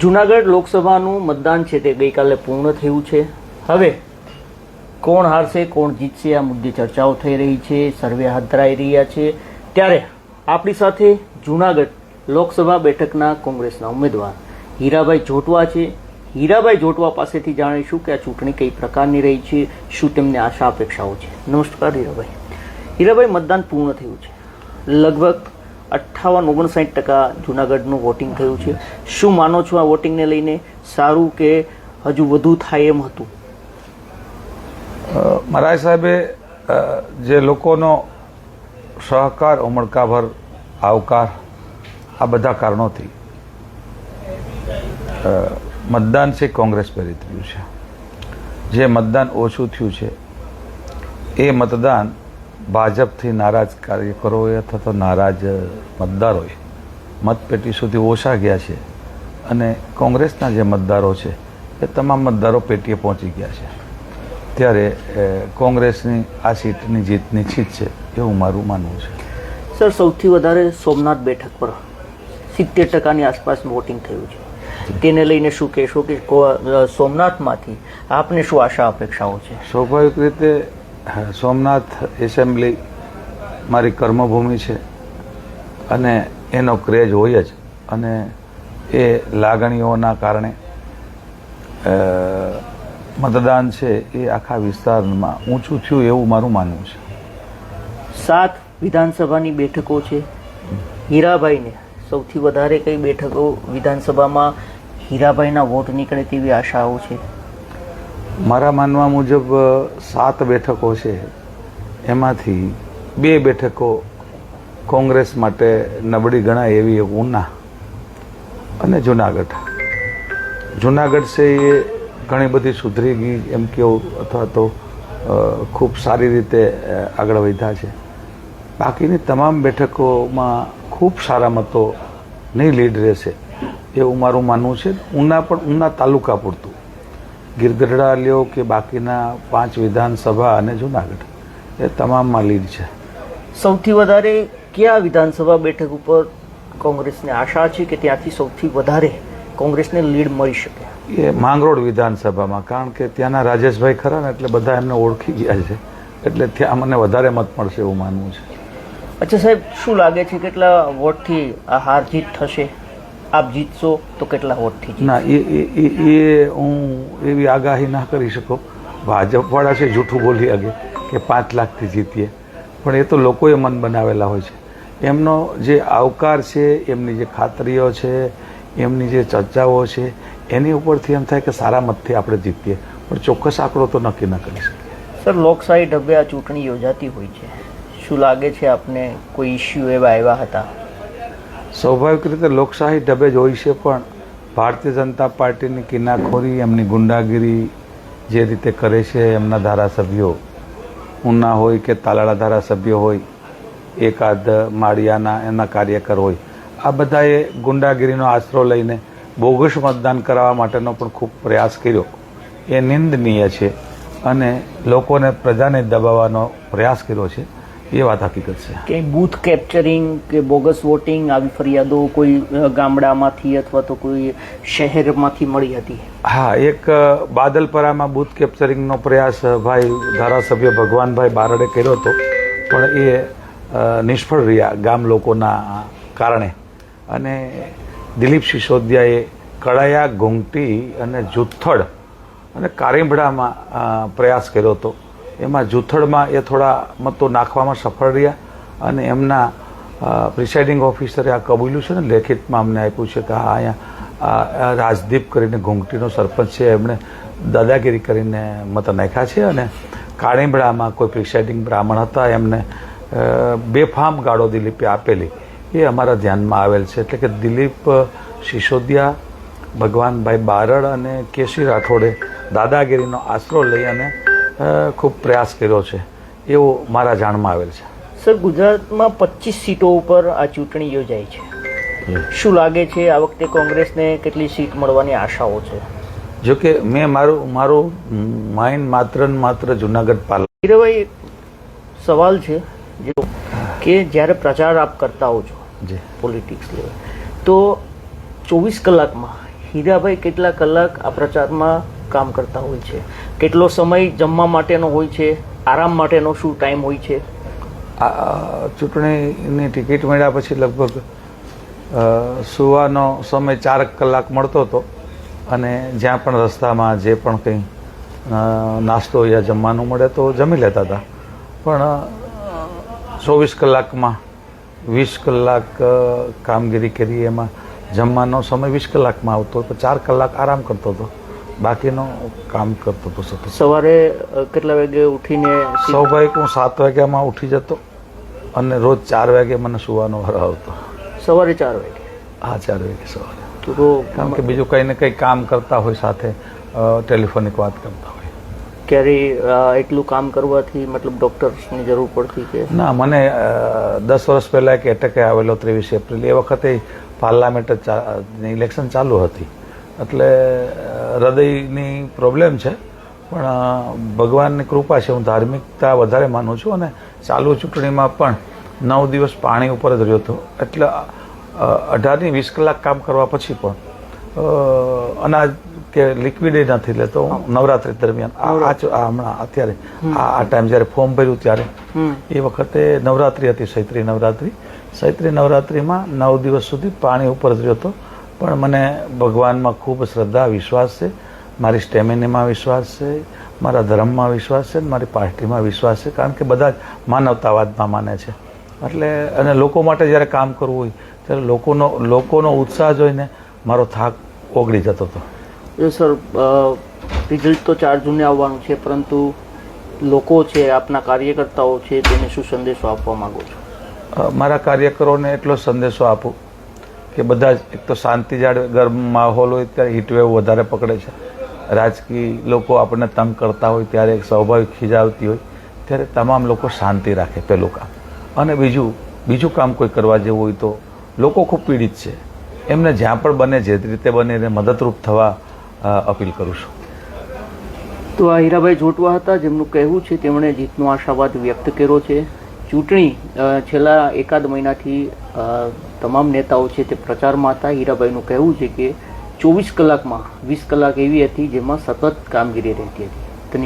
જુનાગઢ લોકસભાનું મતદાન છે તે ગઈકાલે પૂર્ણ થયું છે. હવે કોણ હારશે, કોણ જીતશે, આ મુદ્દે ચર્ચાઓ થઈ રહી છે, સર્વે હાથ ધરાઈ રહ્યા છે. ત્યારે આપણી સાથે જુનાગઢ લોકસભા બેઠકના કોંગ્રેસના ઉમેદવાર હીરાભાઈ જોટવા છે. હીરાભાઈ જોટવા પાસેથી જાણીશું કે આ ચૂંટણી કઈ પ્રકારની રહી છે, શું તેમને આશા અપેક્ષાઓ છે. નમસ્કાર હીરાભાઈ. હીરાભાઈ, મતદાન પૂર્ણ થયું છે. લગભગ અઠ્ઠાવન ઓગણસાઠ ટકા જુનાગઢનું વોટિંગ થયું છે. શું માનો છો આ વોટિંગને લઈને? સારું કે હજુ વધુ થાય એમ હતું? મહારાજ સાહેબે જે લોકોનો સહકાર, ઉમળકાભર, આવકાર, આ બધા કારણોથી મતદાન છે કોંગ્રેસ પ્રેરિત થયું છે. જે મતદાન ઓછું થયું છે, એ મતદાન ભાજપથી નારાજ કાર્યકરોએ અથવા તો નારાજ મતદારોએ મતપેટી સુધી ઓછા ગયા છે અને કોંગ્રેસના જે મતદારો છે એ તમામ મતદારો પેટીએ પહોંચી ગયા છે. ત્યારે કોંગ્રેસની આ સીટની જીત નિશ્ચિત છે એવું મારું માનવું છે. સર સૌથી વધારે સોમનાથ બેઠક પર સિત્તેર ટકાની આસપાસ વોટિંગ થયું છે. તેને લઈને શું કહેશો કે સોમનાથમાંથી આપને શું આશા અપેક્ષાઓ છે? સ્વાભાવિક રીતે સોમનાથ એસેમ્બલી મારી કર્મભૂમિ છે અને એનો ક્રેઝ હોય જ. અને એ લાગણીઓના કારણે મતદાન છે એ આખા વિસ્તારમાં ઊંચું થયું એવું મારું માનવું છે. સાત વિધાનસભાની બેઠકો છે. હીરાભાઈને સૌથી વધારે કઈ બેઠકો વિધાનસભામાં હીરાભાઈના વોટ નીકળે તેવી આશાઓ છે? મારા માનવા મુજબ સાત બેઠકો છે. એમાંથી બે બેઠકો કોંગ્રેસ માટે નબળી ગણાય એવી ઉના અને જુનાગઢ. જુનાગઢ છે એ ઘણી બધી સુધરી ગઈ, એમ કેવું અથવા તો ખૂબ સારી રીતે આગળ વધ્યા છે. બાકીની તમામ બેઠકોમાં ખૂબ સારા મતો નહીં લીડ રહેશે, એવું મારું માનવું છે. ઉના પણ ઉના તાલુકા પૂરતું. ગીરગઢડા લ્યો કે બાકીના પાંચ વિધાનસભા અને જુનાગઢ? એ તમામમાં લીડ છે. સૌથી વધારે કયા વિધાનસભા બેઠક ઉપર કોંગ્રેસને આશા છે કે ત્યાંથી સૌથી વધારે કોંગ્રેસને લીડ મળી શકે? એ માંગરોળ વિધાનસભામાં કારણ કે ત્યાંના રાજેશભાઈ ખરા ને એટલે બધા એમને ઓળખી ગયા છે. એટલે ત્યાં મને વધારે મત મળશે એવું માનવું છે. અચ્છા સાહેબ શું લાગે છે કેટલા વોટથી આ હાર જીત થશે? આપ જીતશો તો કેટલા વોટથી ના એ એ એ- એ હું એવી આગાહી ના કરી શકો. ભાજપવાળા છે જૂઠું બોલી આગે કે પાંચ લાખથી જીતીએ. પણ એ તો લોકોએ મન બનાવેલા હોય છે. એમનો જે આવકાર છે એમની જે ખાતરીઓ છે એમની જે ચર્ચાઓ છે એની ઉપરથી એમ થાય કે સારા મતથી આપણે જીતીએ. પણ ચોક્કસ આંકડો તો નક્કી ન કરી શકીએ. સર લોકશાહી ઢબે આ ચૂંટણી યોજાતી હોય છે. શું લાગે છે આપને કોઈ ઇસ્યુ એવા આવ્યા હતા? સ્વાભાવિક રીતે લોકશાહી ઢબે જ હોય છે, પણ ભારતીય જનતા પાર્ટીની કિનાખોરી, એમની ગુંડાગીરી જે રીતે કરે છે એમના ધારાસભ્યો ઉના હોય કે તાલાળા ધારાસભ્યો હોય, એકાદ માળિયાના એના કાર્યકર હોય, આ બધાએ ગુંડાગીરીનો આશરો લઈને બોગસ મતદાન કરાવવા માટેનો પણ ખૂબ પ્રયાસ કર્યો. એ નિંદનીય છે અને લોકોને પ્રજાને દબાવવાનો પ્રયાસ કર્યો છે. એ વાત હકીકત છે. કે બૂથ કેપ્ચરિંગ કે બોગસ વોટિંગ આવી ફરિયાદો કોઈ ગામડામાંથી અથવા તો કોઈ શહેરમાંથી મળી હતી? હા એક બાદલપરામાં બૂથ કેપ્ચરિંગનો પ્રયાસ ભાઈ ધારાસભ્ય ભગવાનભાઈ બારડે કર્યો હતો. પણ એ નિષ્ફળ રહ્યા ગામ લોકોના કારણે. અને દિલીપ સિસોદિયાએ કળાયા ઘૂંઘટી અને જુથ્થડ અને કારીમડામાં પ્રયાસ કર્યો હતો. એમાં જુથડમાં એ થોડા મતો નાખવામાં સફળ રહ્યા અને એમના પ્રિસાઇડિંગ ઓફિસરે આ કબૂલ્યું છે ને લેખિતમાં અમને આપ્યું છે કે અહીંયા, આ- આ રાજદીપ કરીને ઘૂંઘટીનો સરપંચ છે, એમણે દાદાગીરી કરીને મત નાખ્યા છે અને કાળીમડામાં કોઈ પ્રિસાઇડિંગ બ્રાહ્મણ હતા, એમને બેફામ ગાળો દિલીપે આપેલી. એ અમારા ધ્યાનમાં આવેલ છે. એટલે કે દિલીપ, સિસોદિયા, ભગવાનભાઈ બારડ અને કેસી રાઠોડે દાદાગીરીનો આશરો લઈ અને ખૂબ પ્રયાસ કર્યો છે. એવો મારા જાણમાં આવેલ છે. સર ગુજરાતમાં પચીસ સીટો ઉપર આ ચૂંટણી યોજાઈ છે. શું લાગે છે આ વખતે કોંગ્રેસને કેટલી સીટ મળવાની આશાઓ છે? જો કે મેં મારું મારું માઇન્ડ માત્ર ને માત્ર જુનાગઢ પાલ હીરાભાઈ સવાલ છે જે કે જ્યારે પ્રચાર આપ કરતા હો છો જે. પોલિટિક્સ લેવલ તો ચોવીસ કલાકમાં હીરાભાઈ કેટલા કલાક આ પ્રચારમાં કામ કરતા હોય છે? કેટલો સમય જમવા માટેનો હોય છે, આરામ માટેનો શું ટાઈમ હોય છે? ચૂંટણીની ટિકિટ મળ્યા પછી લગભગ સુવાનો સમય ચાર કલાક મળતો હતો અને જ્યાં પણ રસ્તામાં જે પણ કંઈ નાસ્તો યા જમવાનું મળે તો જમી લેતા હતા. પણ ચોવીસ કલાકમાં, વીસ કલાક કામગીરી કરી, એમાં જમવાનો સમય વીસ કલાકમાં આવતો તો ચાર કલાક આરામ કરતો હતો. બાકીનો કામ કરતો હતો સતત. સવારે કેટલા વાગે ઉઠીને સ્વાભાવિક હું સાત વાગ્યામાં ઉઠી જતો અને રોજ ચાર વાગે મને સુવાનો વાર આવતો. સવારે ચાર વાગે? હા ચાર વાગે સવારે. તો કારણ કે બીજું કંઈ ને કંઈ કામ કરતા હોય સાથે ટેલિફોનિક વાત કરતા હોય. ક્યારે એટલું કામ કરવાથી મતલબ ડૉક્ટર્સની જરૂર પડતી કે? ના મને દસ વર્ષ પહેલાં એક એટેક આવેલો ત્રેવીસ એપ્રિલ એ વખતે પાર્લામેન્ટ ઇલેક્શન ચાલુ હતી. એટલે હૃદયની પ્રોબ્લેમ છે. પણ ભગવાનની કૃપા છે. હું ધાર્મિકતા વધારે માનું છું અને ચાલુ ચૂંટણીમાં પણ નવ દિવસ પાણી ઉપર જ રહ્યો હતો. એટલે અઢારની વીસ કલાક કામ કરવા પછી પણ અનાજ કે લિક્વિડ નથી લેતો હું નવરાત્રી દરમિયાન. આ- હમણાં અત્યારે આ આ ટાઈમ જ્યારે ફોર્મ ભર્યું ત્યારે એ વખતે નવરાત્રી હતી ચૈત્રી નવરાત્રિ. ચૈત્રી નવરાત્રિમાં નવ દિવસ સુધી પાણી ઉપર જ રહ્યો હતો. પણ મને ભગવાનમાં ખૂબ શ્રદ્ધા વિશ્વાસ છે. મારી સ્ટેમિનામાં વિશ્વાસ છે મારા ધર્મમાં વિશ્વાસ છે અને મારી પાર્ટીમાં વિશ્વાસ છે. કારણ કે બધા જ માનવતાવાદમાં માને છે. એટલે અને લોકો માટે જ્યારે કામ કરવું હોય ત્યારે લોકોનો લોકોનો ઉત્સાહ જોઈને મારો થાક ઓગળી જતો હતો. એ સર રિઝલ્ટ તો ચાર જૂને આવવાનું છે પરંતુ લોકો છે આપના કાર્યકર્તાઓ છે તેને શું સંદેશો આપવા માગો છો? મારા કાર્યકરોને એટલો સંદેશો આપું કે બધા જ, એક તો શાંતિ જાળવે ગરમ માહોલ હોય ત્યારે હીટવેવ વધારે પકડે છે. રાજકીય લોકો આપણને તંગ કરતા હોય ત્યારે એક સ્વાભાવિક ખીજાવતી હોય ત્યારે તમામ લોકો શાંતિ રાખે પહેલું કામ. અને બીજું બીજું કામ કોઈ કરવા જેવું હોય તો લોકો ખૂબ પીડિત છે. એમને જ્યાં પણ બને, જે રીતે બને, એને મદદરૂપ થવા અપીલ કરું છું. તો આ હીરાભાઈ જોટવા હતા, જેમનું કહેવું છે, તેમણે જીતનો આશાવાદ વ્યક્ત કર્યો છે. ચૂંટણી છેલ્લા એકાદ મહિનાથી તમામ નેતાઓ છે તે પ્રચારમાં હતા હીરાભાઈનું કહેવું છે કે ચોવીસ કલાકમાં વીસ કલાક એવી હતી જેમાં સતત કામગીરી રહેતી હતી.